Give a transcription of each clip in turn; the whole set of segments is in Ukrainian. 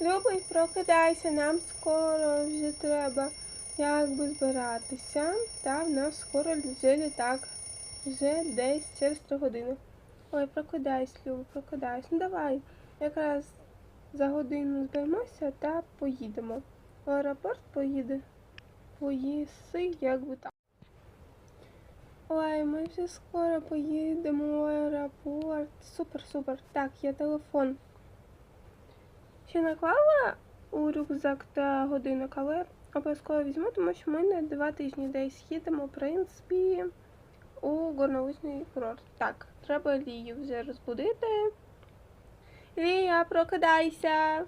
Любий, прокидайся, нам скоро вже треба якби збиратися. Та в нас скоро вже літак. Вже десь через три години. Ой, прокидайся, Люба, прокидайся. Ну давай. Якраз за годину зберемося та поїдемо. В аеропорт поїде. Поїси, як би так. Ой, ми вже скоро поїдемо в аеропорт. Супер, супер. Так, є телефон. Ще наклала у рюкзак та годинник, але обов'язково візьму, тому що ми на два тижні десь їдемо, в принципі, у горнолижний курорт. Так, треба Лію вже розбудити. Лія, прокидайся.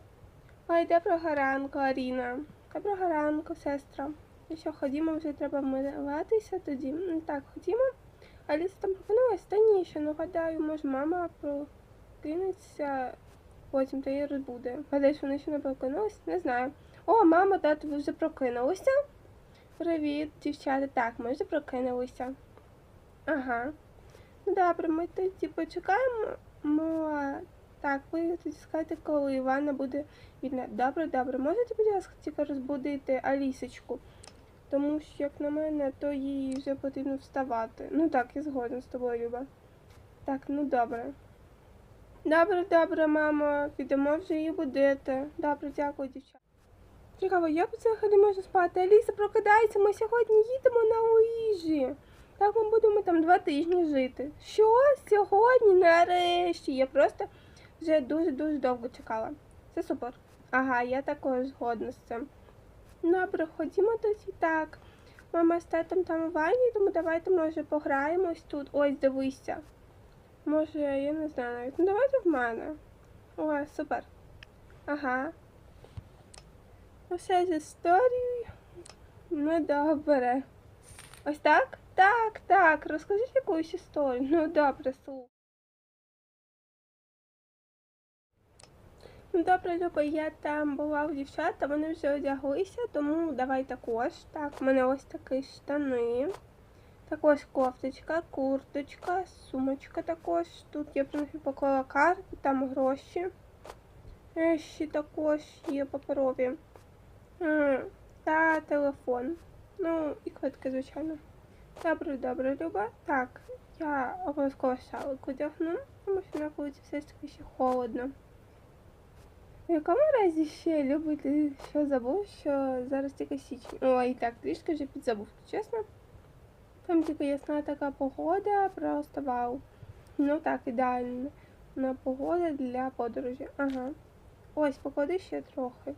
Ой, доброго ранку, Аріна. Доброго ранку, сестра. Ну що, ходімо, вже треба милуватися тоді. Ну, Так, ходімо. Аліса там прокинулась? Та ні, ще ну гадаю, може мама прокинеться, потім та її розбуде. Гадаєш, вони ще не прокинулись? Не знаю. О, мама, тато, ви вже прокинулися? Привіт, дівчата. Так, ми вже прокинулися. Ага. Ну добре, ми тоді почекаємо. Мо... Так, ви тоді скажете, коли Івана буде вільна. Добре, добре. Можете, будь ласка, тільки розбудити Алісочку? Тому що, як на мене, то їй вже потрібно вставати. Ну так, я згодна з тобою, Люба. Так, ну добре. Добре, добре, мамо, підемо вже її будити. Добре, дякую, дівчата. Цікаво, як взагалі можна спати? Аліса, прокидається, ми сьогодні їдемо на Луїжі. Так ми будемо там два тижні жити. Що? Сьогодні? Нарешті. Я просто вже дуже-дуже довго чекала. Це супер. Ага, я також згодна з цим. Добре, ходімо тоді так. Мама з татом там у ванні, тому давайте, може, пограємось тут. Ось, дивися. Може, я не знаю навіть. Ну давайте в мене. О, супер. Ага. Усе з історією. Ну, добре. Ось так? Так, так. Розкажіть якусь історію. Ну, добре, слухай. Ну, добре, Люба, я там була у дівчат, та вони вже одяглися, тому давай також. Так, у мене ось такі штани. Також кофточка, курточка, сумочка також. Тут я, в принципі, поклала карти, там гроші. Е, Ще також є паперові. М, Та телефон. Ну, і квитки, звичайно. Добре, добре, Люба. Так, я обов'язково шалик одягну, тому що на вулиці все ж таки ще холодно. В якому разі ще любите, що забув, що зараз тільки січень. Ой, так, трішки вже підзабув, чесно. Там тільки ясна така погода, просто вау. Ну так, ідеально. На погода для подорожі. Ага. Ось, поклади ще трохи.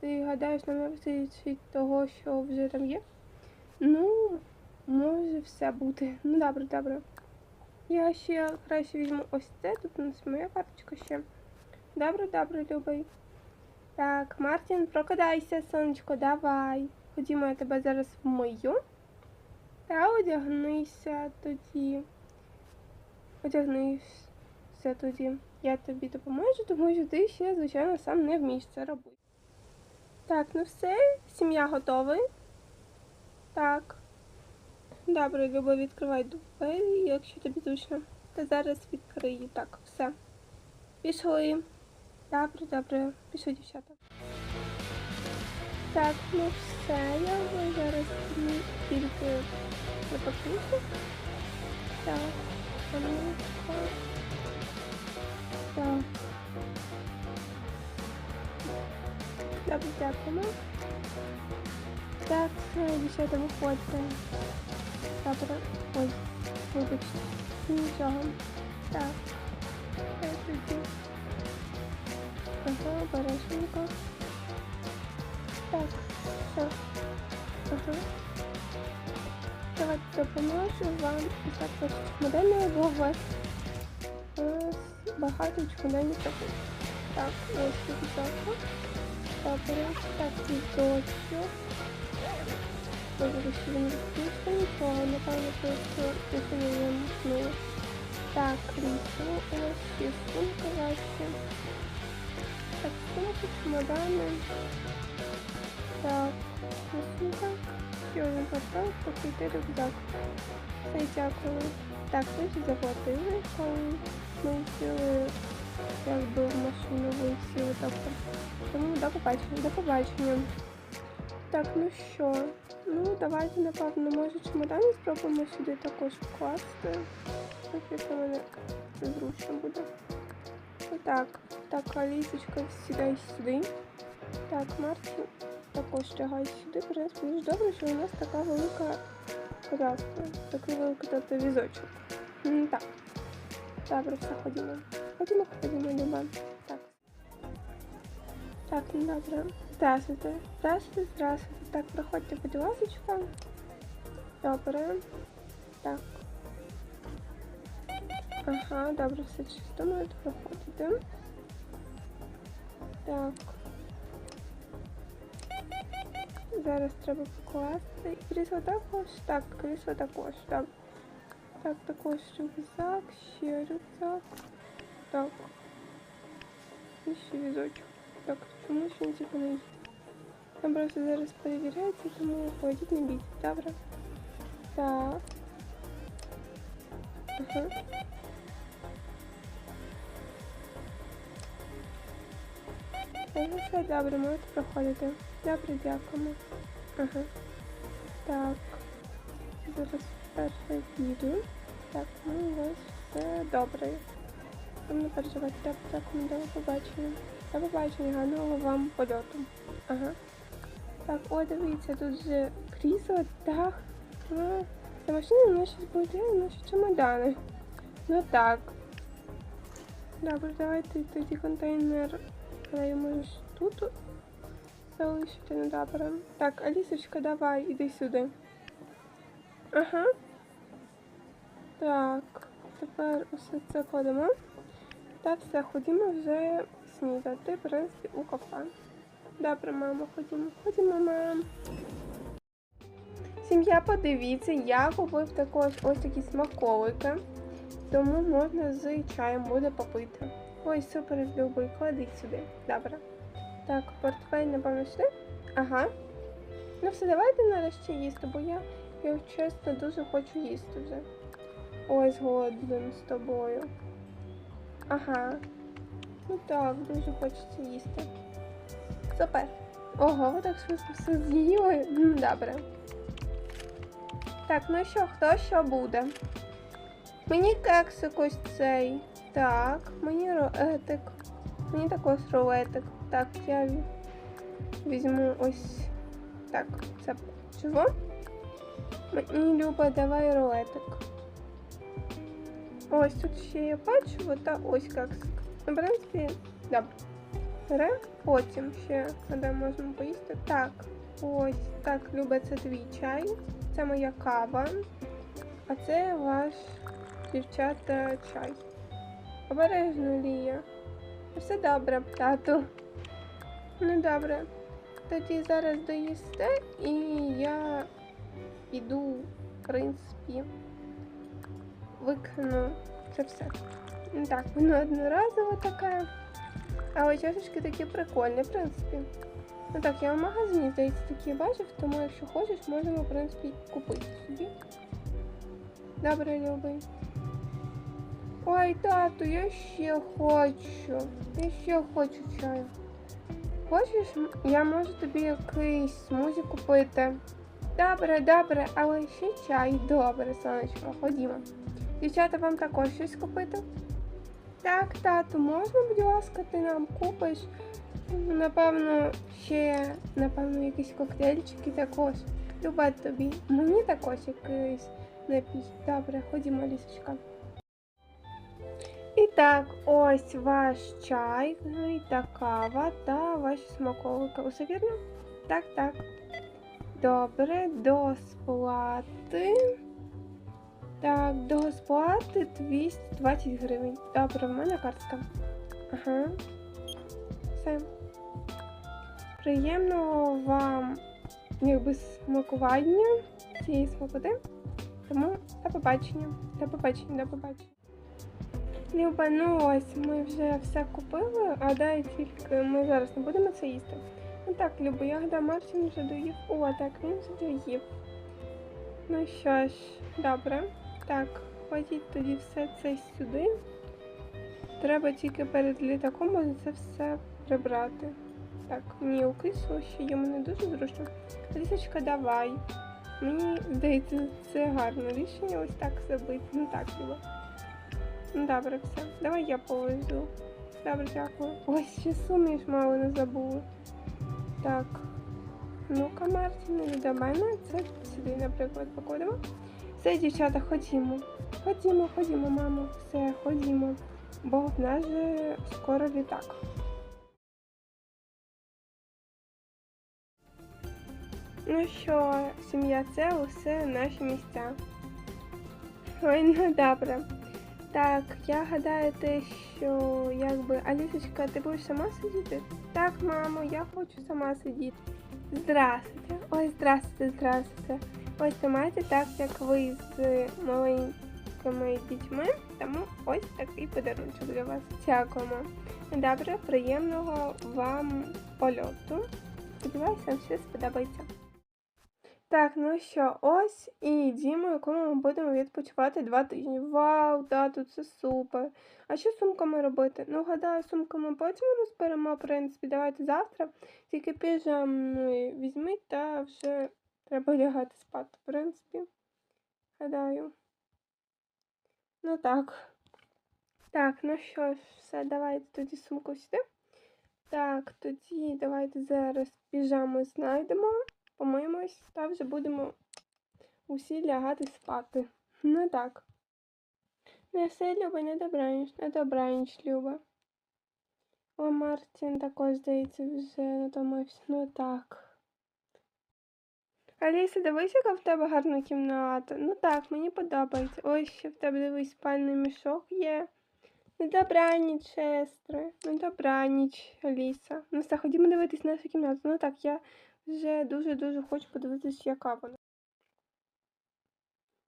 Ти гадаєш, нам вистачить того, що вже там є? Ну, може все бути. Ну добре, добре. Я ще краще візьму ось це, тут у нас моя карточка ще. Добре, добре, любий. Так, Мартін, прокидайся, сонечко, давай. Ходімо, я тебе зараз вмию. Та одягнися тоді. Одягнися тоді. Я тобі допоможу, тому що ти ще, звичайно, сам не вмієш це робити. Так, ну все, сім'я готова. Так. Добре, Люба, відкривай двері, якщо тобі зручно. Та зараз відкрию. Так, все. Пішли. Добре, добре. Пішли, дівчата. Так, ну все, я вже зараз тільки запакуюся. Так, помилка. Так. Добре, дякуємо. Так, дівчата, виходьте. Добре. Ой, вибачте. Нічого. Так. Ага, обережненько. Допоможу вам. І так, ось чемоданів, бо у вас е, багато чемоданів таких. Так, ось тут так. Добре. Так, візочок. Добре, що він розпишеться, нічого, напевно, просто не Так, крісло, ось ще сумка ваша. Так, сумки, чемодани. Так, сумка. Ще один патрон, покрити рюкзак. Все, дякую. Так, ви ж заплатили, коли ми взяли якби в машину висіли. Тобто. Тому до побачення, до побачення. Так, ну що? Ну, давайте, напевно, може чемодані спробуємо сюди також вкласти. Так, як на мене зручно буде. Отак. Так, Алісочка, сідай сюди. Так, Марті Також тягай сюди. Принципі, дуже добре, що у нас така велика коляска. Такий великий тобто візочок. М, Так. Добре, все, ходімо. Ходімо, ходімо, Люба. Так. Так, добре. Здравствуйте. Здравствуйте, здравствуйте. Так, проходьте, будь ласка. Добре. Так. Ага, добре, все чисто, можете проходити. Так. Зараз треба покласти. І крісло також. Так, крісло також. Добре. Так, також рюкзак, ще рюкзак. Так. І ще візочок. Так, чому ще не тільки не їсть? Там просто зараз перевіряється, тому ходіть не бійтесь, добре? Так. Ага. Це все добре, можете проходити. Добре, дякуємо. Ага. Так. Зараз перше їду. Так, ну у вас все добре. Там не переживайте, так, так, ну, до побачення. До побачення, гарного вам польоту. Ага. Так, о, дивіться, тут же крісло, дах. Ну, за машиною наші збуде наші чемодани. Ну так. Добре, давайте тоді контейнер клеїмо тут залишити, ну добре. Так, Алісочка, давай, іди сюди. Ага. Так, тепер усе це кладемо. Та все, ходімо вже снідати, в принципі, у кафе. Добре, мамо, ходімо. Ходімо, мам. Сім'я, подивіться, я купив також ось такі смаколики, тому можна з чаєм буде попити. Ой, супер, любий, клади сюди. Добре. Так, портфель, напевно, сюди. Ага. Ну все, давайте нарешті їсти, бо я, я чесно дуже хочу їсти вже. Ой, згоден з тобою. Ага. Ну так, дуже хочеться їсти. Супер. Ого, так швидко все з'їли. Добре. Так, ну що, хто що буде? Мені кексик ось цей. Так, мені рулетик. Мені також рулетик. Так, я візьму ось. Так, це чого? Мені Люба, давай рулетик. Ось тут ще є печиво та ось кексик. Ну, в принципі, добре. Бере, потім ще де можемо поїсти. Так, ось так, Люба, це твій чай. Це моя кава. А це ваш дівчата чай. Обережно, Лія. Все добре, тату. Ну добре. Тоді зараз доїсте і я піду, в принципі, викину це все. Так, воно одноразово таке. Але чашечки такі прикольні, в принципі. Ну так, я в магазині, здається, такі бачив, тому якщо хочеш, можемо, в принципі, купити собі. Добре, любий. Ой, тату, я ще хочу. Я ще хочу чаю. Хочеш, я можу тобі якийсь смузі купити. Добре, добре, але ще чай. Добре, сонечко, ходімо. Дівчата, вам також щось купити? Так, тату, можна, будь ласка, ти нам купиш? Напевно, ще, напевно, якісь коктейльчики також. Люба тобі. Мені також якийсь напій. Добре, ходімо, лісочка. Так, ось ваш чай, ну і та кава та ваші смаколики. Усе вірно? Так, так. Добре, до сплати. Так, до сплати 220 гривень. Добре, в мене картка. Ага. Все. Приємного вам якби смакування цієї смакоти. Тому до побачення. До побачення, до побачення. Люба, ну ось ми вже все купили, а дай тільки ми зараз не будемо це їсти. Ну так, Люба, гадаю, Мартін вже доїв. О, так, він вже доїв. Ну що ж, добре. Так, ходіть тоді все це сюди. Треба тільки перед літаком це все прибрати. Так, мені укисло, ще йому не дуже зручно. Лісочка, давай. Мені здається, це гарне рішення ось так зробити. Ну так було. Добре, все. Давай я повезу. Добре, дякую. Ось ще суміш мало не забула. Так. Ну-ка, Мартін, до мене. Це сюди, наприклад, покладемо. Все, дівчата, ходімо. Ходімо, ходімо, мамо. Все, ходімо. Бо в нас же скоро літак. Ну що, сім'я, це усе наші місця. Ой, ну добре. Так, я гадаю те, що якби Алісочка, ти будеш сама сидіти? Так, мамо, я хочу сама сидіти. Здравствуйте. Ой, здравствуйте, здравствуйте. Ось тримайте так, як ви з маленькими дітьми, тому ось такий подарунок для вас. Дякуємо. Добре, приємного вам польоту. Сподіваюся, вам все сподобається. Так, ну що, ось і дімо, якому ми будемо відпочивати два тижні. Вау, да, тут це супер. А що з сумками робити? Ну, гадаю, сумку ми потім розберемо, в принципі, давайте завтра. Тільки піжами візьміть та вже треба лягати спати, в принципі. Гадаю. Ну так. Так, ну що ж, все, давайте тоді сумку сюди. Так, тоді давайте зараз піжами знайдемо помиємось та вже будемо усі лягати спати. Ну так. Не все, Люба, не добраніч, не добраніч, Люба. О, Мартін також, здається, вже натомився. Ну так. Аліса, дивись, яка в тебе гарна кімната. Ну так, мені подобається. Ось ще в тебе дивись спальний мішок є. Не добраніч, сестри. Не добраніч, Аліса. Ну все, ходімо дивитись нашу кімнату. Ну так, я вже дуже-дуже хочу подивитися, яка вона.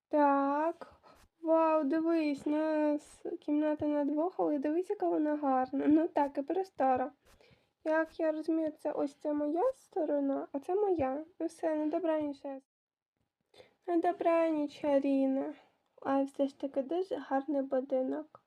Так. Вау, дивись, нас кімната на двох, але дивись, яка вона гарна. Ну так, і простора. Як я розумію, це ось це моя сторона, а це моя. Ну все, на добраніч. На добраніч, Аріна. А все ж таки дуже гарний будинок.